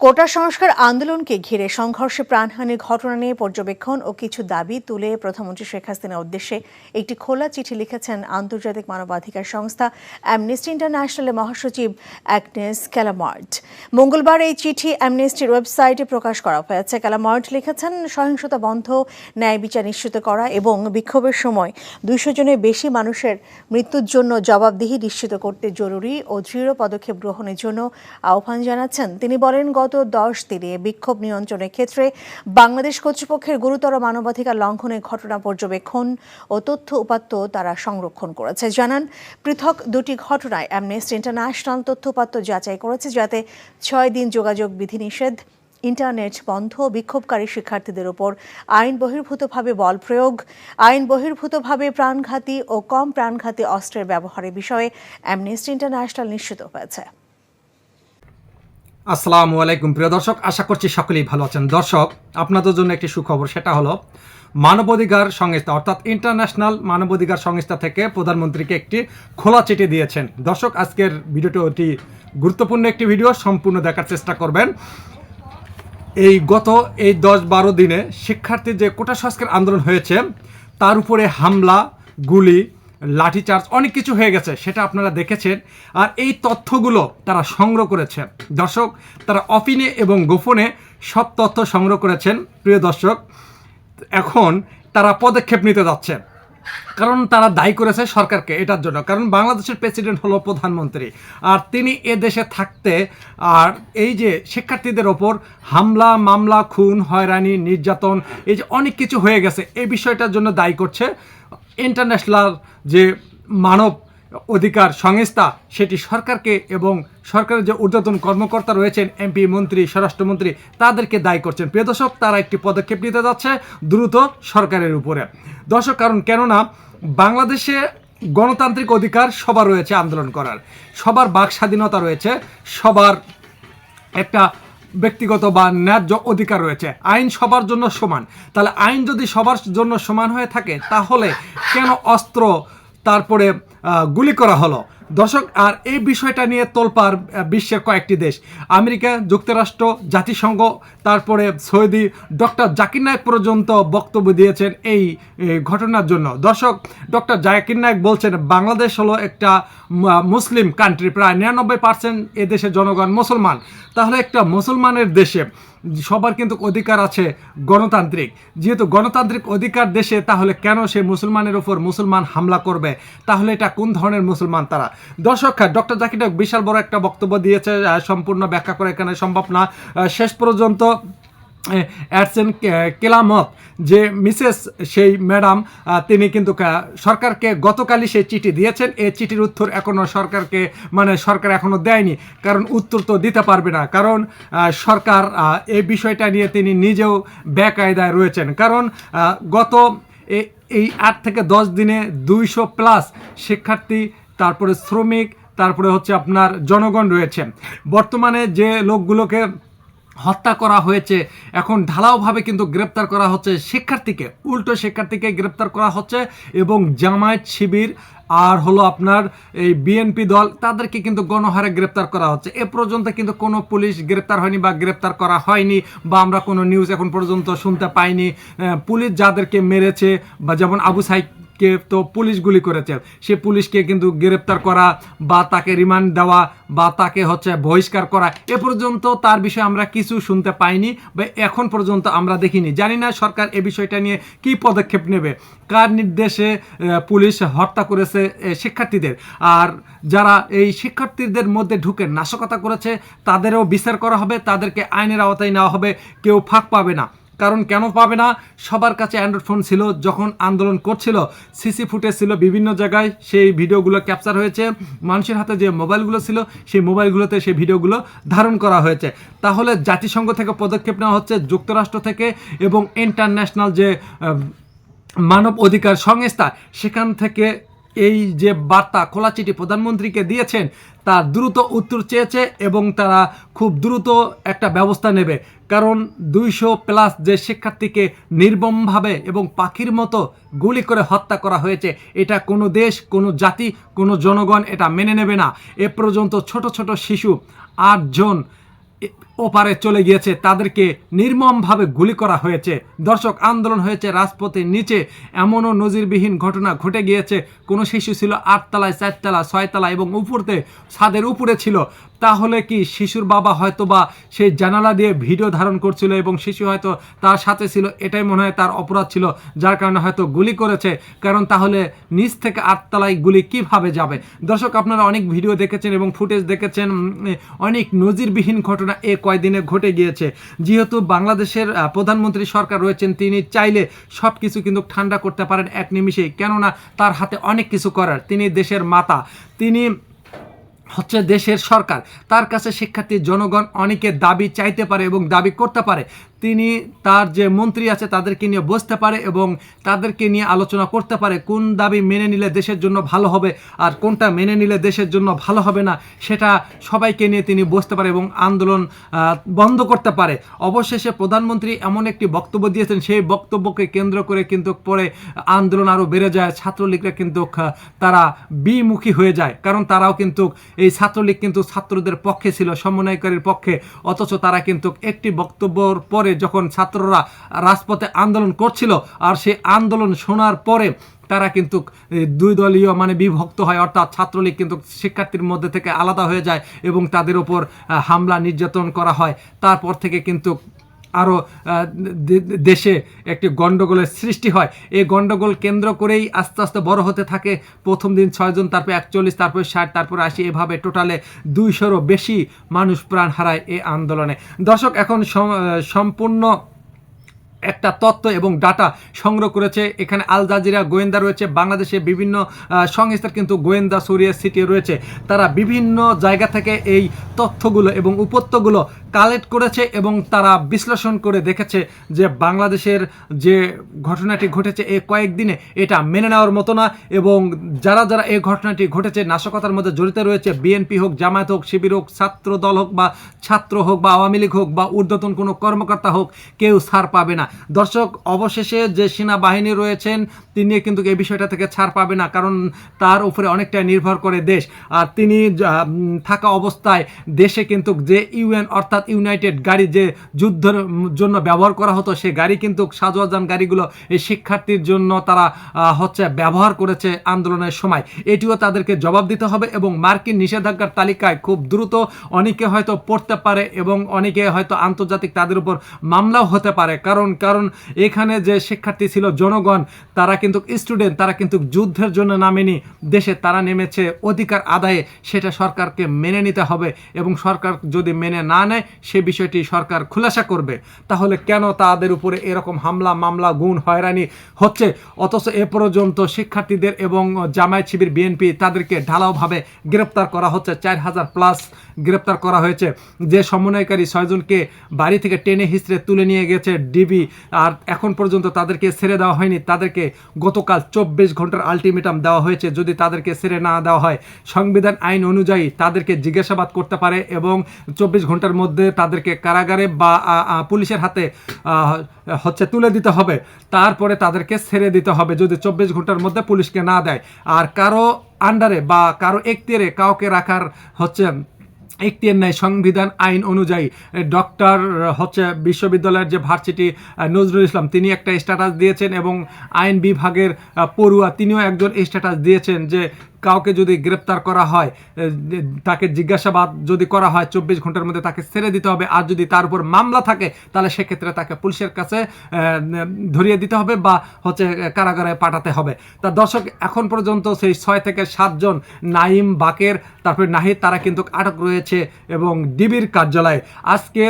কোটা সংস্কার আন্দোলনকে ঘিরে সংঘর্ষে প্রাণহানির ঘটনা নিয়ে পর্যবেক্ষণ ও কিছু দাবি তুলে প্রধানমন্ত্রী শেখ হাসিনার উদ্দেশ্যে একটি খোলা চিঠি লিখেছেন আন্তর্জাতিক মানবাধিকার সংস্থা অ্যামনেস্টি ইন্টারন্যাশনালের মহাসচিব অ্যাগনেস ক্যালামার্ট। মঙ্গলবার এই চিঠি অ্যামনেস্টির ওয়েবসাইটে প্রকাশ করা হয়েছে। ক্যালামার্ট লিখেছেন, সহিংসতা বন্ধ, ন্যায় বিচার নিশ্চিত করা এবং বিক্ষোভের সময় দুইশো জনের বেশি মানুষের মৃত্যুর জন্য জবাবদিহি নিশ্চিত করতে জরুরি ও দৃঢ় পদক্ষেপ গ্রহণের জন্য আহ্বান জানাচ্ছেন। তিনি বলেন, গত দশ দিনে বিক্ষোভ নিয়ন্ত্রণের ক্ষেত্রে বাংলাদেশ কর্তৃপক্ষের গুরুতর মানবাধিকার লঙ্ঘনের ঘটনা পর্যবেক্ষণ ও তথ্য উপাত্ত তারা সংরক্ষণ করেছে। জানান, পৃথক দুটি ঘটনায় অ্যামনেস্টি ইন্টারন্যাশনাল তথ্য উপাত্ত যাচাই করেছে যাতে ছয় দিন যোগাযোগ বিধিনিষেধ, ইন্টারনেট বন্ধ, বিক্ষোভকারী শিক্ষার্থীদের ওপর আইন বহির্ভূতভাবে বল প্রয়োগ, আইন বহির্ভূতভাবে প্রাণঘাতী ও কম প্রাণঘাতী অস্ত্রের ব্যবহারের বিষয়ে অ্যামনেস্টি ইন্টারন্যাশনাল নিশ্চিত হয়েছে। আসসালামু আলাইকুম। প্রিয় দর্শক, আশা করছি সকলেই ভালো আছেন। দর্শক, আপনাদের জন্য একটি সুখবর, সেটা হলো, মানবাধিকার সংস্থা, অর্থাৎ ইন্টারন্যাশনাল মানবাধিকার সংস্থা থেকে প্রধানমন্ত্রীকে একটি খোলা চিঠি দিয়েছেন। দর্শক, আজকের ভিডিওটি অতি গুরুত্বপূর্ণ একটি ভিডিও, সম্পূর্ণ দেখার চেষ্টা করবেন। এই গত এই দশ বারো দিনে শিক্ষার্থীর যে কোটা সংস্কার আন্দোলন হয়েছে, তার উপরে হামলা, গুলি লাঠিচার্জ অনেক কিছু হয়ে গেছে, সেটা আপনারা দেখেছেন। আর এই তথ্যগুলো তারা সংগ্রহ করেছে দর্শক, তারা অফিনে এবং গোপনে সব তথ্য সংগ্রহ করেছেন, প্রিয় দর্শক। এখন তারা পদক্ষেপ নিতে যাচ্ছে কারণ তারা দায়ী করেছে সরকারকে এটার জন্য। কারণ বাংলাদেশের প্রেসিডেন্ট হলো প্রধানমন্ত্রী। আর তিনি এ দেশে থাকতে, আর এই যে শিক্ষার্থীদের ওপর হামলা, মামলা, খুন, হয়রানি, নির্যাতন, এই যে অনেক কিছু হয়ে গেছে, এই বিষয়টার জন্য দায়ী করছে ইন্টারন্যাশনাল যে মানব অধিকার সংস্থা, সেটি সরকারকে এবং সরকারের যে ঊর্ধ্বতন কর্মকর্তা রয়েছেন এমপি, মন্ত্রী, স্বরাষ্ট্রমন্ত্রী, তাদেরকে দায়ী করছেন। প্রিয় দর্শক, তারা একটি পদক্ষেপ নিতে যাচ্ছে দ্রুত সরকারের উপরে। দর্শক, কারণ কেননা বাংলাদেশে গণতান্ত্রিক অধিকার সবার রয়েছে আন্দোলন করার। সবার বাক স্বাধীনতা রয়েছে। সবার একটা ব্যক্তিগত বা ন্যায্য অধিকার রয়েছে। আইন সবার জন্য সমান। তাহলে আইন যদি সবার জন্য সমান হয়ে থাকে, তাহলে কেন অস্ত্র তারপরে গুলি করা হলো। দর্শক, আর এই বিষয়টা নিয়ে তোলপার বিশ্বের কয়েকটি দেশ, আমেরিকা, যুক্তরাষ্ট্র, জাতিসংঘ, তারপরে সৌদি, ডক্টর জাকির নায়ক পর্যন্ত বক্তব্য দিয়েছেন এই ঘটনার জন্য। দর্শক, ডক্টর জাকির নায়ক বলছেন, বাংলাদেশ হলো একটা মুসলিম কান্ট্রি প্রায় নিরানব্বই পার্সেন্ট এদেশের জনগণ মুসলমান। তাহলে একটা মুসলমানের দেশে সবার কিন্তু অধিকার আছে গণতান্ত্রিক। যেহেতু গণতান্ত্রিক অধিকার দেশে, তাহলে কেন সে মুসলমানের উপর মুসলমান হামলা করবে? তাহলে এটা কোন ধরনের মুসলমান তারা? দর্শক, ডক্টর জাকির বিশাল বড় একটা বক্তব্য দিয়েছে সম্পূর্ণ ব্যাখ্যা করে এখানে সম্ভব না। শেষ পর্যন্ত অ্যাডসেন কেলামত যে মিসেস সেই ম্যাডাম তিনি কিন্তু সরকারকে গতকালই সেই চিঠি দিয়েছেন। এই চিঠির উত্তর এখনও সরকারকে মানে সরকার এখনও দেয়নি। কারণ উত্তর তো দিতে পারবে না। কারণ সরকার এই বিষয়টা নিয়ে তিনি নিজেও বেকায়দায় রয়েছেন। কারণ গত এই আট থেকে দশ দিনে দুইশো প্লাস শিক্ষার্থী, তারপরে শ্রমিক, তারপরে হচ্ছে আপনার জনগণ রয়েছে। বর্তমানে যে লোকগুলোকে হত্যা করা হয়েছে। এখন ঢালাওভাবে কিন্তু গ্রেপ্তার করা হচ্ছে শিক্ষার্থীকে, উল্টো শিক্ষার্থীকে গ্রেপ্তার করা হচ্ছে এবং জামায়াত শিবির আর হলো আপনার এই বিএনপি দল, তাদেরকে কিন্তু গণহারে গ্রেপ্তার করা হচ্ছে। এ পর্যন্ত কিন্তু কোনো পুলিশ গ্রেপ্তার হয়নি বা গ্রেপ্তার করা হয়নি বা আমরা কোনো নিউজ এখন পর্যন্ত শুনতে পাইনি। পুলিশ যাদেরকে মেরেছে বা যেমন আবু সাইদ কে তো পুলিশ গুলি করেছে। সে পুলিশকে কিন্তু গ্রেপ্তার করা বা তাকে রিমান্ড দেওয়া বা তাকে হচ্ছে বহিষ্কার করা এ পর্যন্ত তার বিষয়ে আমরা কিছু শুনতে পাইনি বা এখন পর্যন্ত আমরা দেখিনি। জানি না সরকার এ বিষয়টা নিয়ে কি পদক্ষেপ নেবে। কার নির্দেশে পুলিশ হত্যা করেছে শিক্ষার্থীদের? আর যারা এই শিক্ষার্থীদের মধ্যে ঢুকে নাশকতা করেছে, তাদেরও বিচার করা হবে, তাদেরকে আইনের আওতায় নেওয়া হবে, কেউ ফাঁক পাবে না। কারণ কেন পাবে না? সবার কাছে অ্যান্ড্রয়েড ফোন ছিল, যখন আন্দোলন করছিল, সিসি ফুটেজ ছিল বিভিন্ন জায়গায়, সেই ভিডিওগুলো ক্যাপচার হয়েছে। মানুষের হাতে যে মোবাইলগুলো ছিল, সেই মোবাইলগুলোতে সেই ভিডিওগুলো ধারণ করা হয়েছে। তাহলে জাতিসংঘ থেকে পদক্ষেপ নেওয়া হচ্ছে, যুক্তরাষ্ট্র থেকে এবং ইন্টারন্যাশনাল যে মানব অধিকার সংস্থা, সেখান থেকে এই যে বার্তা খোলা চিঠি প্রধানমন্ত্রীকে দিয়েছেন তার দ্রুত উত্তর চেয়েছে এবং তারা খুব দ্রুত একটা ব্যবস্থা নেবে। কারণ দুইশো প্লাস যে শিক্ষার্থীকে নির্মমভাবে এবং পাখির মতো গুলি করে হত্যা করা হয়েছে, এটা কোনো দেশ, কোনো জাতি, কোনো জনগণ এটা মেনে নেবে না। এ পর্যন্ত ছোট ছোট শিশু আটজন ওপারে চলে গিয়েছে। তাদেরকে নির্মমভাবে গুলি করা হয়েছে। দর্শক, আন্দোলন হয়েছে রাজপথের নিচে। এমনও নজিরবিহীন ঘটনা ঘটে গিয়েছে। কোনো শিশু ছিল আটতলায় চারতলা ছয়তলা এবং উপরতে ছাদের উপরে ছিল। তাহলে কি শিশুর বাবা হয়তো বা সেই জানালা দিয়ে ভিডিও ধারণ করছিল এবং শিশু হয়তো তার সাথে ছিল? এটাই মনে হয় তার অপরাধ ছিল, যার কারণে হয়তো গুলি করেছে। কারণ তাহলে নিচ থেকে আটতলায় গুলি কীভাবে যাবে? দর্শক, আপনারা অনেক ভিডিও দেখেছেন এবং ফুটেজ দেখেছেন। অনেক নজিরবিহীন ঘটনা এ কয়দিনে ঘটে গিয়েছে। যেহেতু বাংলাদেশের প্রধানমন্ত্রী সরকার রয়েছেন, তিনি চাইলে সব কিছু কিন্তু ঠান্ডা করতে পারেন এক নিমিষেই। কেননা, তার হাতে অনেক কিছু করার। তিনি দেশের মাতা। তিনি হচ্ছে দেশের সরকার। তার কাছে শিক্ষার্থী জনগণ অনেকে দাবি চাইতে পারে এবং দাবি করতে পারে। তিনি তার যে মন্ত্রী আছে তাদেরকে নিয়ে বসতে পারে এবং তাদেরকে নিয়ে আলোচনা করতে পারে। কোন দাবি মেনে নিলে দেশের জন্য ভালো হবে আর কোনটা মেনে নিলে দেশের জন্য ভালো হবে না, সেটা সবাইকে নিয়ে তিনি বসতে পারে এবং আন্দোলন বন্ধ করতে পারে। অবশেষে প্রধানমন্ত্রী এমন একটি বক্তব্য দিয়েছেন, সেই বক্তব্যকে কেন্দ্র করে কিন্তু পরে আন্দোলন আরও বেড়ে যায়। ছাত্রলীগরা কিন্তু তারা বিমুখী হয়ে যায়। কারণ তারাও কিন্তু এই ছাত্রলীগ কিন্তু ছাত্রদের পক্ষে ছিল, সমন্বয়কারীর পক্ষে। অথচ তারা কিন্তু একটি বক্তব্যর পরে যখন ছাত্ররা রাজপথে আন্দোলন করছিল, আর সেই আন্দোলন শোনার পরে তারা কিন্তু দুই দলীয় মানে বিভক্ত হয়। অর্থাৎ ছাত্রলীগ কিন্তু শিক্ষার্থীর মধ্যে থেকে আলাদা হয়ে যায় এবং তাদের ওপর হামলা নির্যাতন করা হয়। তারপর থেকে কিন্তু আরও দেশে একটি গণ্ডগোলের সৃষ্টি হয়। এই গণ্ডগোল কেন্দ্র করেই আস্তে আস্তে বড় হতে থাকে। প্রথম দিন ছয়জন তারপর একচল্লিশ, তারপর ষাট, তারপর আশি, এভাবে টোটালে দুইশোরও বেশি মানুষ প্রাণ হারায় এই আন্দোলনে। দর্শক, এখন সম্পূর্ণ একটা তত্ত্ব এবং ডাটা সংগ্রহ করেছে। এখানে আল জাজিরা গোয়েন্দা রয়েছে, বাংলাদেশে বিভিন্ন সংস্থার কিন্তু গোয়েন্দা সরিয়ে সিটি রয়েছে। তারা বিভিন্ন জায়গা থেকে এই তথ্যগুলো এবং উপত্যগুলো কালেক্ট করেছে এবং তারা বিশ্লেষণ করে দেখেছে যে বাংলাদেশের যে ঘটনাটি ঘটেছে এই কয়েকদিনে এটা মেনে নেওয়ার মতো না এবং যারা যারা এই ঘটনাটি ঘটেছে নাশকতার মধ্যে জড়িত রয়েছে, বিএনপি হোক, জামায়াত হোক, শিবির হোক, ছাত্র দল হোক বা ছাত্র হোক বা আওয়ামী লীগ হোক বা ঊর্ধ্বতন কোনো কর্মকর্তা হোক, কেউ ছাড় পাবে না। দর্শক, অবশেষে যে সেনাবাহিনী রয়েছেন তিনি কিন্তু এই বিষয়টা থেকে ছাড় পাবে না, কারণ তার উপরে অনেকটা নির্ভর করে দেশ। আর তিনি থাকা অবস্থায় দেশে কিন্তু যে ইউএন অর্থাৎ ইউনাইটেড গাড়ি যে যুদ্ধের জন্য ব্যবহার করা হতো, সে গাড়ি কিন্তু সাজোয়াজান গাড়িগুলো এই শিক্ষার্থীর জন্য তারা হচ্ছে ব্যবহার করেছে আন্দোলনের সময়। এটিও তাদেরকে জবাব দিতে হবে এবং মার্কিন নিষেধাজ্ঞার তালিকায় খুব দ্রুত অনেকে হয়তো পড়তে পারে এবং অনেকে হয়তো আন্তর্জাতিক তাদের উপর মামলাও হতে পারে। কারণ কারণ এখানে যে শিক্ষার্থী ছিল জনগণ, তারা কিন্তু স্টুডেন্ট, তারা কিন্তু যুদ্ধের জন্য নামেনি দেশে, তারা নেমেছে অধিকার আদায়ে। সেটা সরকারকে মেনে নিতে হবে এবং সরকার যদি মেনে না নেয় সে বিষয়টি সরকার খুলাসা করবে। তাহলে কেন তাদের উপরে এরকম হামলা, মামলা, গুণ, হয়রানি হচ্ছে? অথচ এ পর্যন্ত শিক্ষার্থীদের এবং জামায়াত শিবির, বিএনপি তাদেরকে ঢালাওভাবে গ্রেপ্তার করা হচ্ছে। চার হাজার প্লাস গ্রেপ্তার করা হয়েছে। যে সমন্বয়কারী ছয়জনকে বাড়ি থেকে টেনে হিস্ট্রে তুলে নিয়ে গেছে ডিবি, আর এখন পর্যন্ত তাদেরকে ছেড়ে দেওয়া হয়নি। তাদেরকে গতকাল চব্বিশ ঘণ্টার আলটিমেটাম দেওয়া হয়েছে। যদি তাদেরকে ছেড়ে না দেওয়া হয়, সংবিধান আইন অনুযায়ী তাদেরকে জিজ্ঞাসাবাদ করতে পারে এবং চব্বিশ ঘণ্টার মধ্যে তাদেরকে কারাগারে বা পুলিশের হাতে হচ্ছে তুলে দিতে হবে। তারপরে তাদেরকে ছেড়ে দিতে হবে যদি চব্বিশ ঘণ্টার মধ্যে পুলিশকে না দেয়। আর কারও আন্ডারে বা কারও একটিয়ারে কাউকে রাখার হচ্ছে এখতিয়ার নেয় সংবিধান, আইন অনুযায়ী। ডক্টর, হচ্ছে বিশ্ববিদ্যালয়ের যে ভার্সিটি নজরুল ইসলাম, তিনি একটা স্ট্যাটাস দিয়েছেন এবং আইন বিভাগের পড়ুয়া, তিনিও একজন স্ট্যাটাস দিয়েছেন যে কাউকে যদি গ্রেপ্তার করা হয় তাকে জিজ্ঞাসাবাদ যদি করা হয়, চব্বিশ ঘণ্টার মধ্যে তাকে ছেড়ে দিতে হবে। আর যদি তার উপর মামলা থাকে, তাহলে সেক্ষেত্রে তাকে পুলিশের কাছে ধরিয়ে দিতে হবে বা হচ্ছে কারাগারে পাঠাতে হবে। তা দর্শক, এখন পর্যন্ত সেই ছয় থেকে সাতজন নাইম বাকের, তারপরে নাহিদ তারা কিন্তু আটক রয়েছে এবং ডিবির কার্যালয়ে। আজকে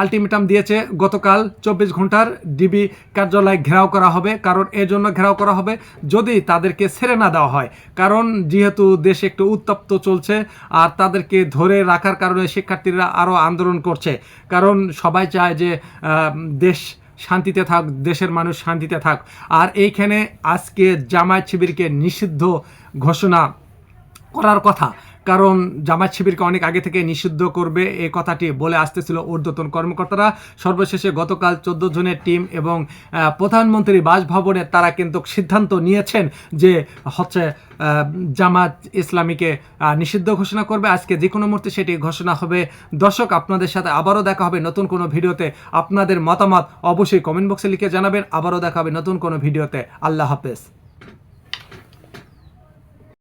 আলটিমেটাম দিয়েছে, গতকাল চব্বিশ ঘণ্টার ডিবি কার্যালয় ঘেরাও করা হবে, কারণ এর জন্য ঘেরাও করা হবে যদি তাদেরকে ছেড়ে না দেওয়া হয়। কারণ যেহেতু দেশে একটু উত্তপ্ত চলছে, আর তাদেরকে ধরে রাখার কারণে শিক্ষার্থীরা আরও আন্দোলন করছে। কারণ সবাই চায় যে দেশ শান্তিতে থাক, দেশের মানুষ শান্তিতে থাক। আর এইখানে আজকে জামায়াত শিবিরকে নিষিদ্ধ ঘোষণা করার কথা। কারণ জামায়াত শিবিরকে অনেক আগে থেকে নিষিদ্ধ করবে এই কথাটি বলে আসতেছিল ঊর্ধ্বতন কর্মকর্তারা। সর্বশেষে গতকাল চোদ্দ জনের টিম এবং প্রধানমন্ত্রী বাসভবনে তারা কিন্তু সিদ্ধান্ত নিয়েছেন যে হচ্ছে জামাত ইসলামীকে নিষিদ্ধ ঘোষণা করবে। আজকে যে কোনো মুহূর্তে সেটি ঘোষণা হবে। দর্শক, আপনাদের সাথে আবারও দেখা হবে নতুন কোনো ভিডিওতে। আপনাদের মতামত অবশ্যই কমেন্ট বক্সে লিখে জানাবেন। আবারও দেখা হবে নতুন কোনো ভিডিওতে। আল্লাহ হাফেজ।